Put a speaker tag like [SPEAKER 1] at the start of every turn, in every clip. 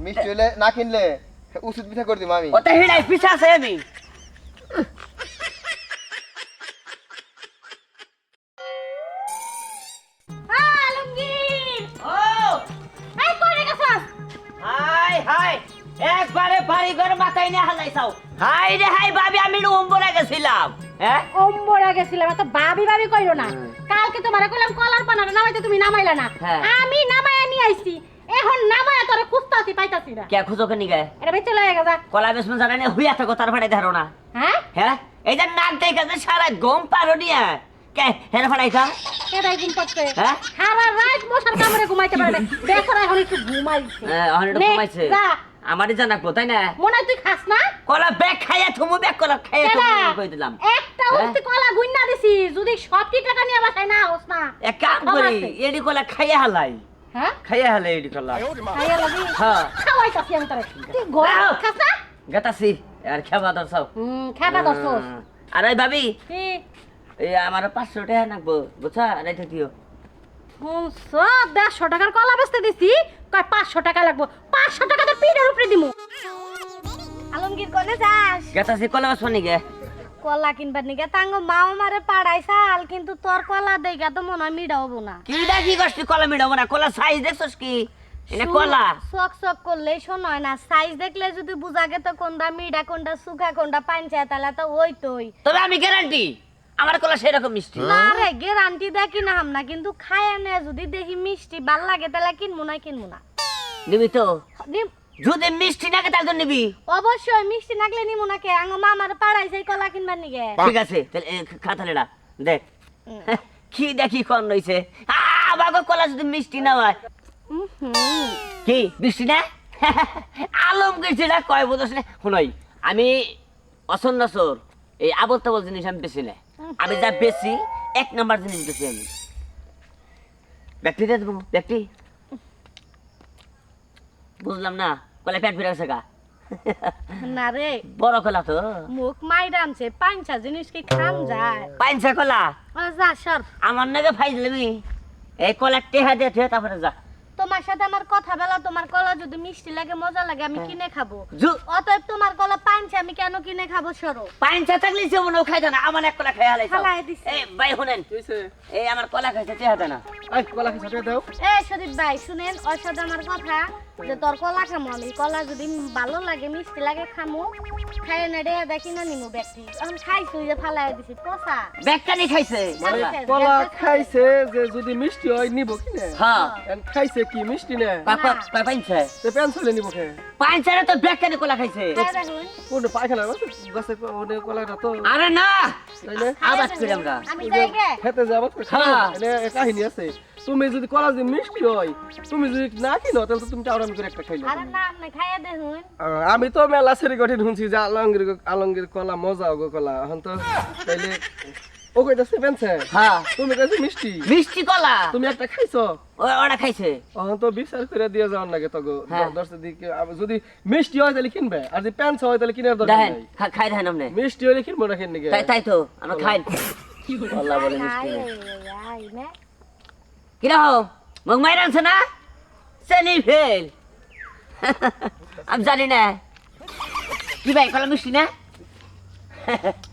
[SPEAKER 1] মিষ্টি হলে না কিনলে ওষুধ পিঠা করে দিব আমি।
[SPEAKER 2] ওটা হিড়াই পিছা আছে আমি
[SPEAKER 3] আলমগীর!
[SPEAKER 2] ও!
[SPEAKER 3] এই কই গেছস?
[SPEAKER 2] হাই হাই একবারে বাড়ি ঘর মাথায় নিয়ে হালাইছাও। হাই রে হাই ভাবি আমি উম্বরা গেছিলাম হ্যাঁ?
[SPEAKER 3] গেছিলাম এত ভাবি ভাবি কইরো না। কালকে তোমারে কইলাম কলার পানাটা নামাইতে তুমি নামাইলা না।
[SPEAKER 2] হ্যাঁ।
[SPEAKER 3] আমি নামাইয়া নিয়ে আইছি এখন নামায়া তোরে খুঁজতাছি না
[SPEAKER 2] কে খুঁজো কে নিগে
[SPEAKER 3] এটা বেঁচে লয়ে গেছা
[SPEAKER 2] কলা বেসমন জানা নেই হুইয়া থাকো তার ফাড়াই ধারো না।
[SPEAKER 3] হ্যাঁ
[SPEAKER 2] হ্যাঁ এই যে নাক দেখে যে সারা গম পারো নিয়ে কে হেরে ফাড়াইছা
[SPEAKER 3] কেডাই ঘুম পাচ্ছে
[SPEAKER 2] হ্যাঁ?
[SPEAKER 3] সারা রাত মশার কামড়ে ঘুমাইতে পারে না না এখন একটু ঘুমাইছে।
[SPEAKER 2] হ্যাঁ অনেক
[SPEAKER 3] নে,
[SPEAKER 2] কমাইছে
[SPEAKER 3] যা।
[SPEAKER 2] আমারই জানাকবো তাই না?
[SPEAKER 3] মনে তুই খাস না?
[SPEAKER 2] কলা ব্যাগ খাইয়া থুমু ব্যাগ কলা? খাইয়া? থুমু কই দিলাম।
[SPEAKER 3] একটা? উস্তি কলা গুইন্না দিছি। যদি সবটি টাকা নিয়ে বাসায় না হোস না।
[SPEAKER 2] এক কাম করি। এডি কলা খাইয়া হালাই।
[SPEAKER 3] হ্যাঁ?
[SPEAKER 2] খাইয়া হালাই এডি কলা
[SPEAKER 3] খাইয়া লাগি
[SPEAKER 2] হ্যাঁ।
[SPEAKER 3] খাওয়াইতাছি আমি তোরে। তুই
[SPEAKER 2] দাও।
[SPEAKER 3] খাস? না
[SPEAKER 2] গেতাছি। আর খেবা দরসাও
[SPEAKER 3] হুম খাবা দছস
[SPEAKER 2] আর ভাবি
[SPEAKER 3] কি?
[SPEAKER 2] এই আমার পাঁচশো টাকা নাকবো বুঝছা? রাইতে দিও।
[SPEAKER 3] শুনছ দেড়শো টাকার কলা বেচতে দিছি। কয় পাঁচশো টাকা লাগবো। পাঁচশো টাকা তো পিঠের উপরে দিমু। আলমগীর কোনে যাস?
[SPEAKER 2] গেতাছি কলা পানি গে
[SPEAKER 3] কলা কিনবার নিকে তাঙ্গ মাও মারে পাড়াই সাল কিন্তু তোর কলা দেখা তো মনে হয় মিডা হব না।
[SPEAKER 2] কি দেখি কষ্ট কলা মিডাবো না। কলা সাইজ দেখছস কি? এটা কলা।
[SPEAKER 3] শখ শখ করলেই শোনয় না। সাইজ দেখলে যদি বুঝা গে তো কোনটা মিডা কোনটা সুখা কোনটা পাঞ্চা তাহলে তো ওই তোই।
[SPEAKER 2] তবে আমি গ্যারান্টি আমার কলা সেরকম মিষ্টি।
[SPEAKER 3] না রে গ্যারান্টি দেখি না হামনা কিন্তু খায় না যদি দেখি মিষ্টি ভালো লাগে তাহলে কিনবো না কিনবো না।
[SPEAKER 2] নিবি তো? যদি মিষ্টি নাকে তাহলে নিবি।
[SPEAKER 3] অবশ্যই মিষ্টি নাগলে নিমু না কে আঙ্গ মামার পাড়াইছে কলা কিনবার নিগে।
[SPEAKER 2] ঠিক আছে তাহলে এ, খা তাহলে দেখ কি দেখি কন রইছে আবার কলা যদি মিষ্টি না হয়। কি মিষ্টি না? আলম গেছি না কয় বোঝাস না। শুনই আমি অসন নসর এই আবল তাবল জিনিস আমি বেশি না। আমি যা বেশি এক নাম্বার জিনিস বেশি আমি। ব্যক্তি দিয়ে দেবো ব্যক্তি। বুঝলাম না? কলে পেট ফিরে গেছে গা।
[SPEAKER 3] না রে।
[SPEAKER 2] বড় কলা তো।
[SPEAKER 3] মুখ মাইরা আনছে পাঞ্চা জিনিস কি খাম যায়।
[SPEAKER 2] পাইনছে কলা?
[SPEAKER 3] ও যা সর।
[SPEAKER 2] আমার নাকি ফাইজলামি এই কলা টেহা দিয়ে ঠেয়ে তারপরে যা।
[SPEAKER 3] তোমার সাথে আমার কথা বলা তোমার কলা যদি মিষ্টি লাগে মজা লাগে আমি কিনে খাব। অতএব তোমার কলা পাঞ্চা আমি কেন কিনে খাব সরো।
[SPEAKER 2] পাইনছে থাকলে সে মনে খাইতো না আমার এক কলা খাই হালাইছে
[SPEAKER 3] হালাই দিছে।
[SPEAKER 2] এই ভাই শুনেন। এই আমার কলা খাইছে টেহাতে না।
[SPEAKER 1] আই কলা খেয়ে সাথে দাও।
[SPEAKER 3] এ সদীপ ভাই শুনেন ওর সাথে আমার কথা। যে তোর কলা খামো আমি কলা যদি ভালো লাগে মিষ্টি লাগে খামো খাই না রে দেখি না নিমু ব্যক্তি এখন খাইছো যে ফালাই দিছি পচা।
[SPEAKER 2] ব্যাগটানি খাইছে?
[SPEAKER 3] মানে
[SPEAKER 2] কলা।
[SPEAKER 1] খাইছে। যে যদি মিষ্টি হয় নিব কি না?
[SPEAKER 2] হ্যাঁ।
[SPEAKER 1] খাইছে কি মিষ্টি না?
[SPEAKER 2] পাপা পাইনছে
[SPEAKER 1] তে পেন্সিলে নিব খে
[SPEAKER 2] পাইনছে তো ব্যাগটানি কলা খাইছে।
[SPEAKER 1] কোন পায়খানা গাছে? ওনে কলাটা তো
[SPEAKER 2] আরে না! আবাদ করে আমরা।
[SPEAKER 3] আমি যাই গে।
[SPEAKER 1] খেতে যাব
[SPEAKER 2] হ্যাঁ।
[SPEAKER 1] কাহিনী আছে। তুমি যদি কলা যদি মিষ্টি হয় তুমি যদি না কিনো তাহলে তুমি টাউরামি করে একটা খাইলে।
[SPEAKER 3] আরে না আপনি খাইয়া দেখুন।
[SPEAKER 1] আহ, আমি তো মেলা সেরি কঠিন শুনছি যে আলঙ্গির আলঙ্গির কলা মজা গো কলা। এখন তো তাইলে ও কইতাছে পেনছে
[SPEAKER 2] হ্যাঁ।
[SPEAKER 1] তুমি কাছে মিষ্টি।
[SPEAKER 2] মিষ্টি কলা?
[SPEAKER 1] তুমি একটা খাইছো?
[SPEAKER 2] ও- ওরা খাইছে।
[SPEAKER 1] এখন তো বিচার করে দিয়ে যাওয়ার লাগে তো গো
[SPEAKER 2] হ্যাঁ।
[SPEAKER 1] দশটা দিকে যদি মিষ্টি হয় তাহলে কিনবে আর যদি প্যান্স হয় তাহলে কিনার দরকার নাই।
[SPEAKER 2] খাই দেখেন আপনি।
[SPEAKER 1] মিষ্টি হলে কিনবো না কিনে
[SPEAKER 2] তাই তাই তো আমরা খাই। আল্লাহ বলে মিষ্টি
[SPEAKER 3] আই, নে।
[SPEAKER 2] কীরকম মুখ মাইর আনছে না? সেনি ফেল। আমি জানি না। কি ভাই কলা মিষ্টি না?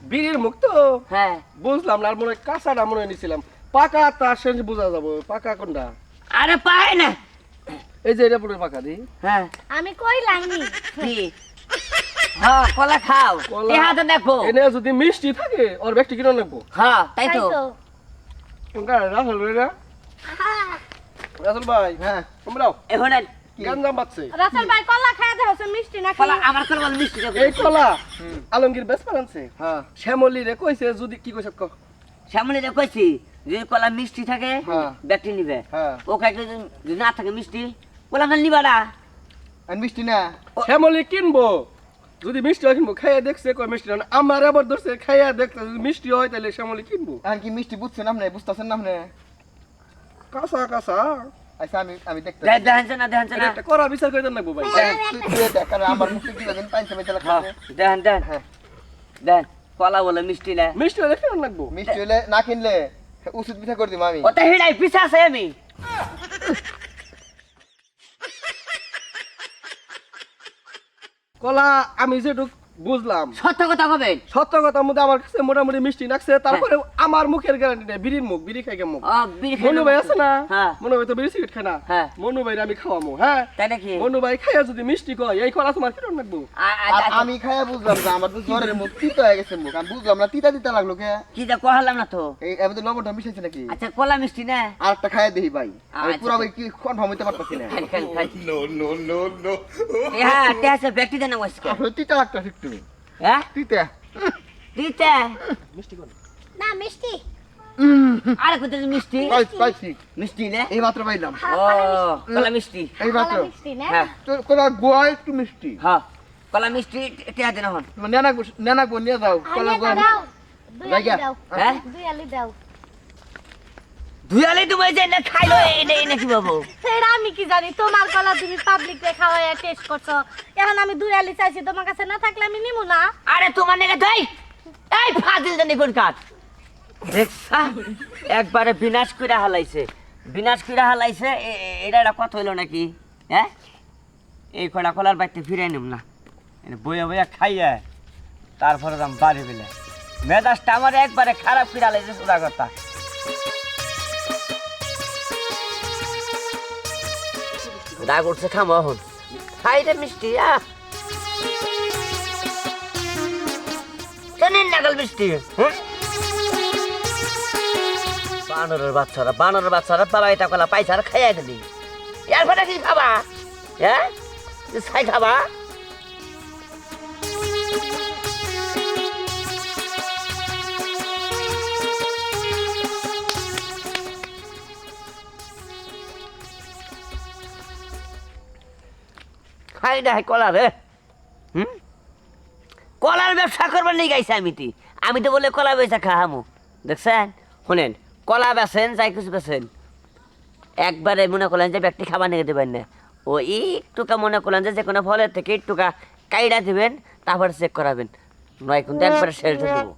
[SPEAKER 1] বিড়ির মুখ তো
[SPEAKER 2] হ্যাঁ
[SPEAKER 1] বুঝলাম না আর মনে হয় কাঁচাটা মনে নিছিলাম। পাকা তার সঙ্গে বোঝা যাব পাকা কোনটা?
[SPEAKER 2] আরে পায় না।
[SPEAKER 1] এই যে এটা পুরো পাকা দি।
[SPEAKER 2] হ্যাঁ
[SPEAKER 3] আমি কইলাম নি
[SPEAKER 2] কি? হ্যাঁ কলা খাও।
[SPEAKER 1] কলা-
[SPEAKER 2] এ হাতে দেখো
[SPEAKER 1] এনে যদি মিষ্টি থাকে ওর ব্যক্তি কিনে নেব
[SPEAKER 2] হ্যাঁ তাই তো
[SPEAKER 1] রাসেল রে না। রাসেল ভাই হ্যাঁ। তোমরাও
[SPEAKER 2] এখন
[SPEAKER 1] গাঞ্জাম
[SPEAKER 3] রাসেল ভাই কলা মিষ্টি নাকি?
[SPEAKER 2] কলা আমার কলা বলে মিষ্টি
[SPEAKER 1] এই কলা আলমগীর বেশ পালানছে হ্যাঁ। শ্যামলি রে কইছে যদি কি কইছে ক।
[SPEAKER 2] সামনে রে কইছি যদি কলা মিষ্টি থাকে
[SPEAKER 1] হ্যাঁ।
[SPEAKER 2] নিবে।
[SPEAKER 1] হ্যাঁ।
[SPEAKER 2] ও খাইতে যদি- না থাকে মিষ্টি নিবা না।
[SPEAKER 1] আর মিষ্টি না। শ্যামলি কিনবো। যদি মিষ্টি হয় কিনবো খাইয়া দেখছে কয় মিষ্টি না। আমার আবার ধরছে খাইয়া দেখছে যদি মিষ্টি হয় তাহলে শ্যামলি কিনবো।
[SPEAKER 4] আর কি মিষ্টি বুঝছেন আপনি বুঝতেছেন না আপনি?
[SPEAKER 1] কাঁচা কাঁচা।
[SPEAKER 4] আচ্ছা আমি আমি দেখতে
[SPEAKER 2] দেখ- না দেখাচ্ছে না
[SPEAKER 1] করা বিচার করে দেন না ভাই।
[SPEAKER 4] তুই তুই দেখ আমার মুখে কি লাগেন পাইছে মেতে লাগছে
[SPEAKER 2] দেন দেন। দেন কলা বলে মিষ্টি না
[SPEAKER 1] মিষ্টি হলে কেন লাগবো।
[SPEAKER 4] মিষ্টি হলে না কিনলে ওষুধ পিঠা করে দিব আমি।
[SPEAKER 2] ওটা হিড়াই পিছা আছে আমি।
[SPEAKER 1] কলা আমি যেটুক বুঝলাম।
[SPEAKER 2] সত্য কথা কবেন?
[SPEAKER 1] সত্য কথা মধ্যে আমার কাছে মোটামুটি মিষ্টি লাগছে তারপরে আমার মুখের গ্যারান্টি নেই বিড়ির মুখ বিড়ি খাই মুখ। মনু ভাই আছে না?
[SPEAKER 2] হ্যাঁ।
[SPEAKER 1] মনু ভাই তো বিড়ি সিগারেট খায় না।
[SPEAKER 2] হ্যাঁ।
[SPEAKER 1] মনু ভাই আমি খাওয়ামো হ্যাঁ?
[SPEAKER 2] তাই নাকি?
[SPEAKER 1] মনু ভাই খাইয়া যদি মিষ্টি কয় এই কলা তোমার কিরম লাগবো?
[SPEAKER 2] আ- আ-
[SPEAKER 4] আর আমি খাইয়া বুঝলাম যে আমার তো জ্বরের মুখ তিতা হয়ে গেছে মুখ আমি বুঝলাম না তিতা তিতা লাগল কে?
[SPEAKER 2] কি যা কহালাম না তো?
[SPEAKER 4] এই এবার তো লবণটা মিশাইছে নাকি?
[SPEAKER 2] আচ্ছা কলা মিষ্টি না?
[SPEAKER 4] আর একটা খাইয়া দেখি ভাই আমি
[SPEAKER 2] আচ্ছা।
[SPEAKER 4] পুরো ভাই কি কনফার্ম হইতে পারতাছি না।
[SPEAKER 2] খাই খাই খাই হ্যাঁ তে আছে ব্যক্তি জানা আজকে
[SPEAKER 4] আসলে তিতা লাগতেছে একটু
[SPEAKER 2] হ্যাঁ
[SPEAKER 4] তিতা
[SPEAKER 2] দিতে।
[SPEAKER 1] মিষ্টি কোন
[SPEAKER 3] না মিষ্টি।
[SPEAKER 2] আরে কোথায় মিষ্টি?
[SPEAKER 4] পাইছি পাইছি।
[SPEAKER 2] মিষ্টি না।
[SPEAKER 4] এই মাত্র পাইলাম।
[SPEAKER 2] ও কলা মিষ্টি।
[SPEAKER 4] এই মাত্র।
[SPEAKER 3] মিষ্টি না।
[SPEAKER 2] হ্যাঁ।
[SPEAKER 4] তো গোয়া একটু মিষ্টি।
[SPEAKER 2] হ্যাঁ। কলা মিষ্টি টিয়া দেন হন।
[SPEAKER 4] নেনা নেনা গো নিয়ে যাও। কলা গোয়া।
[SPEAKER 3] দাও
[SPEAKER 2] হ্যাঁ?
[SPEAKER 3] দুই আলি দাও।
[SPEAKER 2] ধুয়ালে তুমি যে না খাইলো এনে এনে কি বাবু?
[SPEAKER 3] সেটা আমি কি জানি তোমার কলা তুমি পাবলিক রে খাওয়াই টেস্ট করছ। এখন আমি দুই আলি চাইছি তোমার কাছে না থাকলে আমি নিমু না।
[SPEAKER 2] আরে তোমার নেগে তাই? এই ফাজিল জানি কোন কাজ। দেখছা একবারে বিনাশ করে হালাইছে। বিনাশ করে হালাইছে এটা একটা কথা হইল নাকি? হ্যাঁ এই কড়া কলার বাড়িতে ফিরে নিম না। এনে বইয়া বইয়া খাইয়া তারপরে দাম বাড়ি বিলে মেজাজটা আমার একবারে খারাপ করে হালাইছে সোজা কথা। রাগ করছে, খামো এখন। খাই রে মিষ্টি, আহ। নাগাল মিষ্টি হ্যাঁ বানরের বাচ্চারা বানরের বাচ্চারা বাবা এটা কলা পাইছে আর খাইয়া দিলি। এর ফলে কি খাবা? হ্যাঁ? খাই খাবা? না রে। হুম? কলার ব্যবসা করবার নিয়ে গাইছে আমি তি। আমি তো বলে কলা বেচা খাহামু। দেখছেন? শুনেন, কলা বেছেন যাই কিছু বেছেন একবারে মনে করলেন যে ব্যক্তি খাবার নিয়ে দেবেন না। ও একটুকা মনে করলেন যে কোনো ফলের থেকে একটুকা কাইডা দিবেন, তারপর চেক করাবেন। নয় কিন্তু একবারে শেষ দেবো